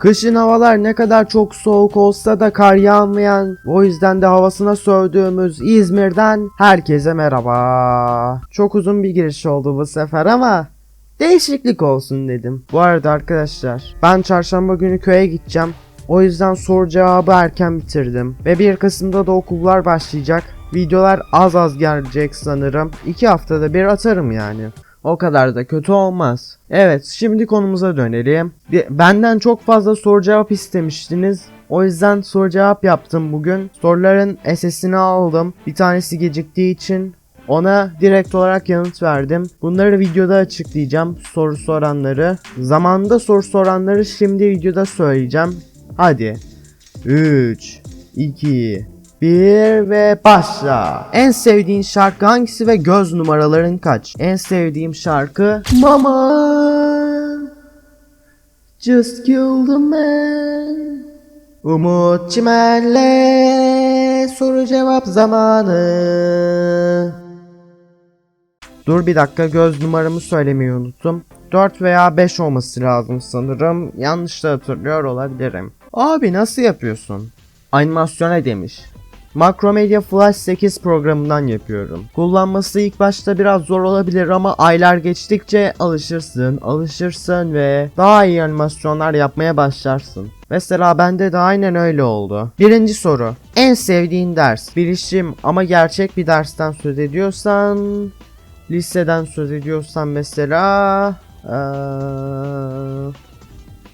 Kışın havalar ne kadar çok soğuk olsa da kar yağmayan, o yüzden de havasına sövdüğümüz İzmir'den herkese merhaba. Çok uzun bir giriş oldu bu sefer ama değişiklik olsun dedim. Bu arada arkadaşlar ben çarşamba günü köye gideceğim. O yüzden soru cevabı erken bitirdim. Ve 1 Kasım'da da okullar başlayacak. Videolar az az gelecek sanırım. 2 haftada bir atarım yani. O kadar da kötü olmaz. Evet şimdi konumuza dönelim. Benden çok fazla soru cevap istemiştiniz. O yüzden soru cevap yaptım bugün. Soruların SS'ini aldım. Bir tanesi geciktiği için ona direkt olarak yanıt verdim. Bunları videoda açıklayacağım. Soru soranları. Zamanında soru soranları şimdi videoda söyleyeceğim. Hadi. 3, 2, 1 ve başla. En sevdiğin şarkı hangisi ve göz numaraların kaç? En sevdiğim şarkı Mama Just killed a man Umut Çimen'le soru cevap zamanı. Dur bir dakika göz numaramı söylemeyi unuttum. 4 veya 5 olması lazım sanırım. Yanlış da hatırlıyor olabilirim. Abi nasıl yapıyorsun? Animasyona demiş. Macromedia Flash 8 programından yapıyorum. Kullanması ilk başta biraz zor olabilir ama aylar geçtikçe alışırsın, alışırsın ve daha iyi animasyonlar yapmaya başlarsın. Mesela bende de aynen öyle oldu. Birinci soru. En sevdiğin ders? Bilişim ama gerçek bir dersten söz ediyorsan... Liseden söz ediyorsan mesela... Eee...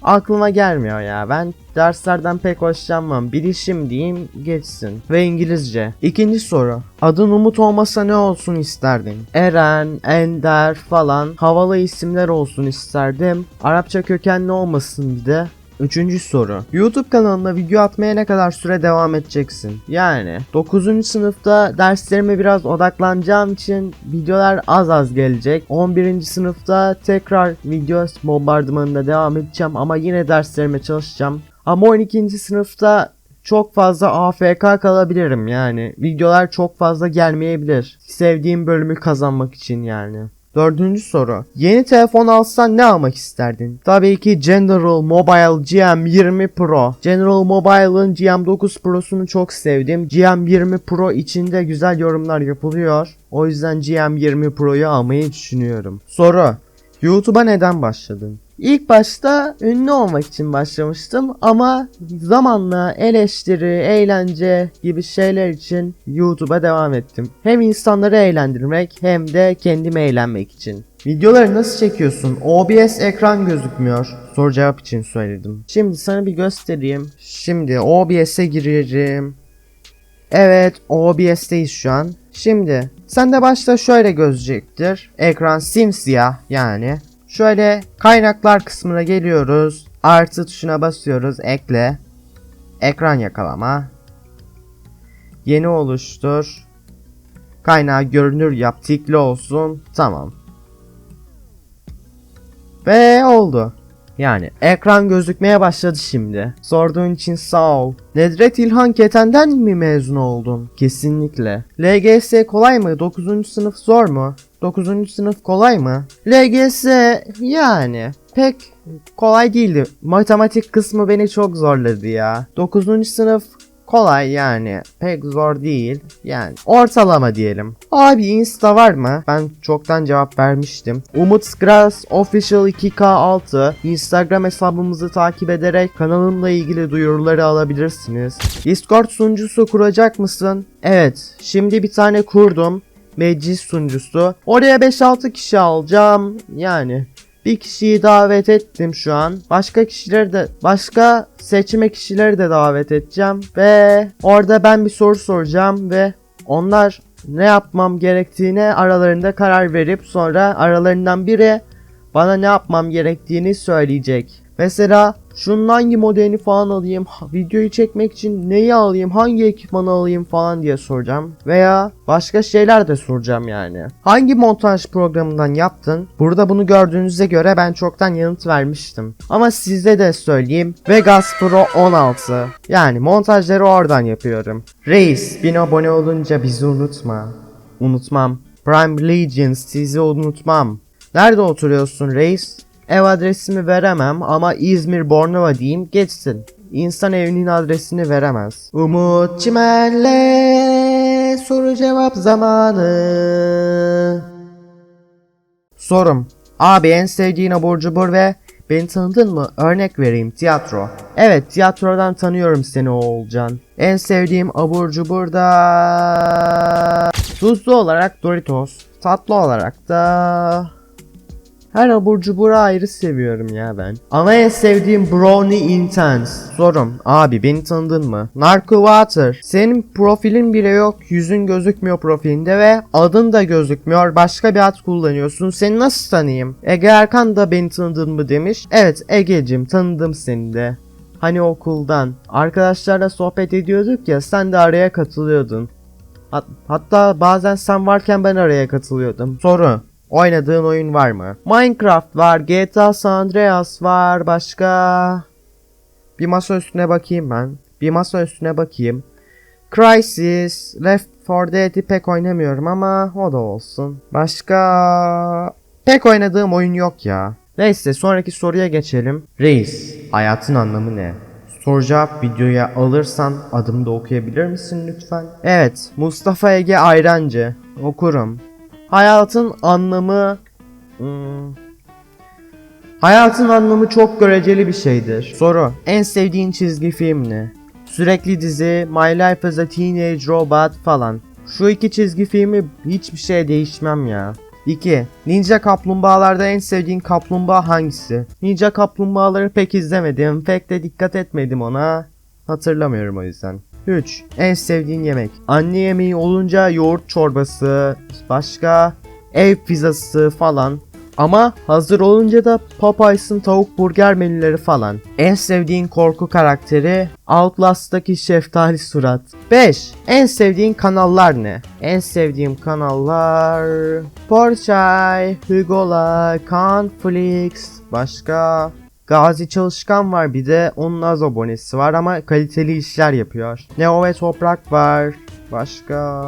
Aklıma gelmiyor ya. Ben derslerden pek hoşlanmam. Bilişim diyeyim geçsin. Ve İngilizce. İkinci soru. Adın Umut olmasa ne olsun isterdin? Eren, Ender falan havalı isimler olsun isterdim. Arapça kökenli olmasın bir de. Üçüncü soru. YouTube kanalına video atmaya ne kadar süre devam edeceksin? Yani 9. sınıfta derslerime biraz odaklanacağım için videolar az az gelecek. 11. sınıfta tekrar video bombardımanına devam edeceğim ama yine derslerime çalışacağım. Ama 12. sınıfta çok fazla AFK kalabilirim yani. Videolar çok fazla gelmeyebilir. Sevdiğim bölümü kazanmak için yani. Dördüncü soru. Yeni telefon alsan ne almak isterdin? Tabii ki General Mobile GM20 Pro. General Mobile'ın GM9 Pro'sunu çok sevdim. GM20 Pro içinde güzel yorumlar yapılıyor. O yüzden GM20 Pro'yu almayı düşünüyorum. Soru. YouTube'a neden başladın? İlk başta ünlü olmak için başlamıştım ama zamanla eleştiri, eğlence gibi şeyler için YouTube'a devam ettim. Hem insanları eğlendirmek hem de kendimi eğlenmek için. Videoları nasıl çekiyorsun? OBS ekran gözükmüyor. Soru cevap için söyledim. Şimdi sana bir göstereyim. Şimdi OBS'e girerim. Evet OBS'teyiz şu an. Şimdi sen de başta şöyle gözecektir. Ekran simsiyah yani. Şöyle kaynaklar kısmına geliyoruz. Artı tuşuna basıyoruz. Ekle. Ekran yakalama. Yeni oluştur. Kaynağı görünür yap. Tikli olsun. Tamam. Ve oldu. Yani ekran gözükmeye başladı şimdi. Sorduğun için sağ ol. Nedret İlhan Keten'den mi mezun oldun? Kesinlikle. LGS kolay mı? 9. sınıf zor mu? 9. sınıf kolay mı? LGS yani pek kolay değildi. Matematik kısmı beni çok zorladı ya. 9. sınıf kolay yani. Pek zor değil. Yani ortalama diyelim. Abi Insta var mı? Ben çoktan cevap vermiştim. Umut Gras Official 2K6 Instagram hesabımızı takip ederek kanalımla ilgili duyuruları alabilirsiniz. Discord sunucusu kuracak mısın? Evet. Şimdi bir tane kurdum. Meclis sunucusu. Oraya 5-6 kişi alacağım. Yani bir kişiyi davet ettim şu an. Başka kişileri de başka seçme kişileri de davet edeceğim ve orada ben bir soru soracağım ve onlar ne yapmam gerektiğine aralarında karar verip sonra aralarından biri bana ne yapmam gerektiğini söyleyecek. Mesela şunun hangi modelini falan alayım, videoyu çekmek için neyi alayım, hangi ekipmanı alayım falan diye soracağım. Veya başka şeyler de soracağım yani. Hangi montaj programından yaptın? Burada bunu gördüğünüze göre ben çoktan yanıt vermiştim. Ama size de söyleyeyim. Vegas Pro 16. Yani montajları oradan yapıyorum. Reis 1000 abone olunca bizi unutma. Unutmam. Prime Legends sizi unutmam. Nerede oturuyorsun reis? Ev adresimi veremem ama İzmir Bornova diyeyim geçsin. İnsan evinin adresini veremez. Umut Çimen'le soru cevap zamanı. Sorum. Abi en sevdiğin abur cubur ve beni tanıdın mı? Örnek vereyim tiyatro. Evet tiyatrodan tanıyorum seni Oğulcan. En sevdiğim abur cubur da... Tuzlu olarak Doritos. Tatlı olarak da... Her abur cuburu ayrı seviyorum ya ben. Ama en sevdiğim Brownie Intense. Sorum. Abi beni tanıdın mı? Narco Water. Senin profilin bile yok. Yüzün gözükmüyor profilinde ve adın da gözükmüyor. Başka bir ad kullanıyorsun. Seni nasıl tanıyayım? Ege Erkan da beni tanıdın mı demiş. Evet Ege'cim tanıdım seni de. Hani okuldan. Arkadaşlarla sohbet ediyorduk ya sen de araya katılıyordun. Hat- hatta bazen sen varken ben araya katılıyordum. Soru. Oynadığın oyun var mı? Minecraft var, GTA San Andreas var, başka... Bir masa üstüne bakayım ben. Bir masa üstüne bakayım. Crysis, Left 4 Dead'i pek oynamıyorum ama o da olsun. Başka... Pek oynadığım oyun yok ya. Neyse sonraki soruya geçelim. Reis, hayatın anlamı ne? Soru cevap videoya alırsan adımı da okuyabilir misin lütfen? Evet, Mustafa Ege Ayrancı. Okurum. Hayatın anlamı... Hmm. Hayatın anlamı çok göreceli bir şeydir. Soru. En sevdiğin çizgi film ne? Sürekli dizi, My Life as a Teenage Robot falan. Şu iki çizgi filmi hiçbir şeye değişmem ya. 2. Ninja kaplumbağalarda en sevdiğin kaplumbağa hangisi? Ninja kaplumbağaları pek izlemedim. Pek de dikkat etmedim ona. Hatırlamıyorum o yüzden. 3. En sevdiğin yemek. Anne yemeği olunca yoğurt çorbası, başka ev pizzası falan. Ama hazır olunca da Popeyes'ın tavuk burger menüleri falan. En sevdiğin korku karakteri Outlast'taki şeftali surat. 5. En sevdiğin kanallar ne? En sevdiğim kanallar Porçay, Hugola, Conflix, başka Gazi Çalışkan var bir de onun az abonesi var ama kaliteli işler yapıyor. Neo ve Toprak var. Başka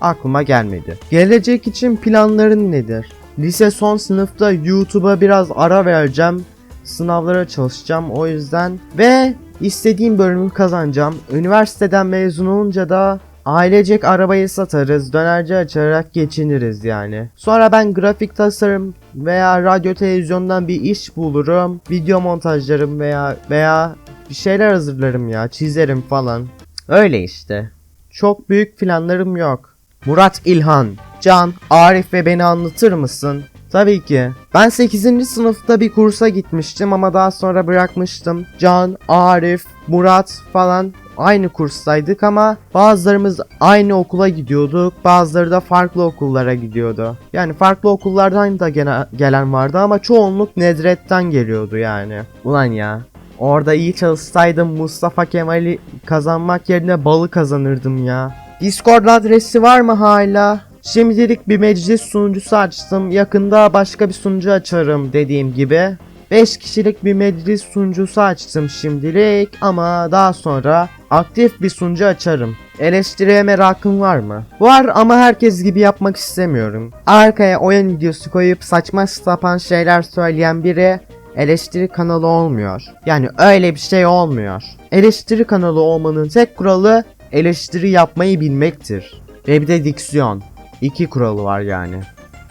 aklıma gelmedi. Gelecek için planların nedir? Lise son sınıfta YouTube'a biraz ara vereceğim. Sınavlara çalışacağım o yüzden. Ve istediğim bölümü kazanacağım. Üniversiteden mezun olunca da ailecek arabayı satarız. Dönerci açarak geçiniriz yani. Sonra ben grafik tasarım veya radyo televizyondan bir iş bulurum. Video montajlarım veya veya bir şeyler hazırlarım ya. Çizerim falan. Öyle işte. Çok büyük planlarım yok. Murat İlhan, Can, Arif ve beni anlatır mısın? Tabii ki. Ben 8. sınıfta bir kursa gitmiştim ama daha sonra bırakmıştım. Can, Arif, Murat falan aynı kurstaydık ama bazılarımız aynı okula gidiyorduk. Bazıları da farklı okullara gidiyordu. Yani farklı okullardan da gene, gelen vardı ama çoğunluk Nedret'ten geliyordu yani. Ulan ya. Orada iyi çalışsaydım Mustafa Kemal'i kazanmak yerine balı kazanırdım ya. Discord adresi var mı hala? Şimdilik bir meclis sunucusu açtım. Yakında başka bir sunucu açarım dediğim gibi. 5 kişilik bir meclis sunucusu açtım şimdilik ama daha sonra aktif bir sunucu açarım. Eleştiriye merakın var mı? Var ama herkes gibi yapmak istemiyorum. Arkaya oyun videosu koyup saçma sapan şeyler söyleyen biri eleştiri kanalı olmuyor. Yani öyle bir şey olmuyor. Eleştiri kanalı olmanın tek kuralı eleştiri yapmayı bilmektir. Ve bir de diksiyon. İki kuralı var yani.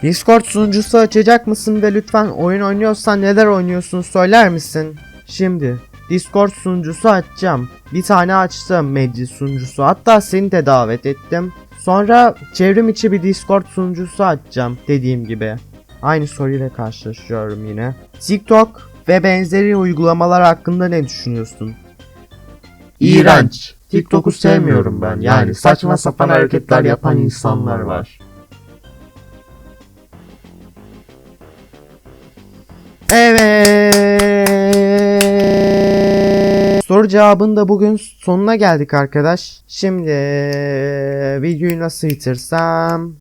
Discord sunucusu açacak mısın ve lütfen oyun oynuyorsan neler oynuyorsun söyler misin? Şimdi Discord sunucusu açacağım. Bir tane açtım meclis sunucusu. Hatta seni de davet ettim. Sonra çevrim içi bir Discord sunucusu açacağım dediğim gibi. Aynı soruyla karşılaşıyorum yine. TikTok ve benzeri uygulamalar hakkında ne düşünüyorsun? İğrenç. TikTok'u sevmiyorum ben. Yani saçma sapan hareketler yapan insanlar var. Evet. Soru cevabın da bugün sonuna geldik arkadaş. Şimdi videoyu nasıl bitirsem?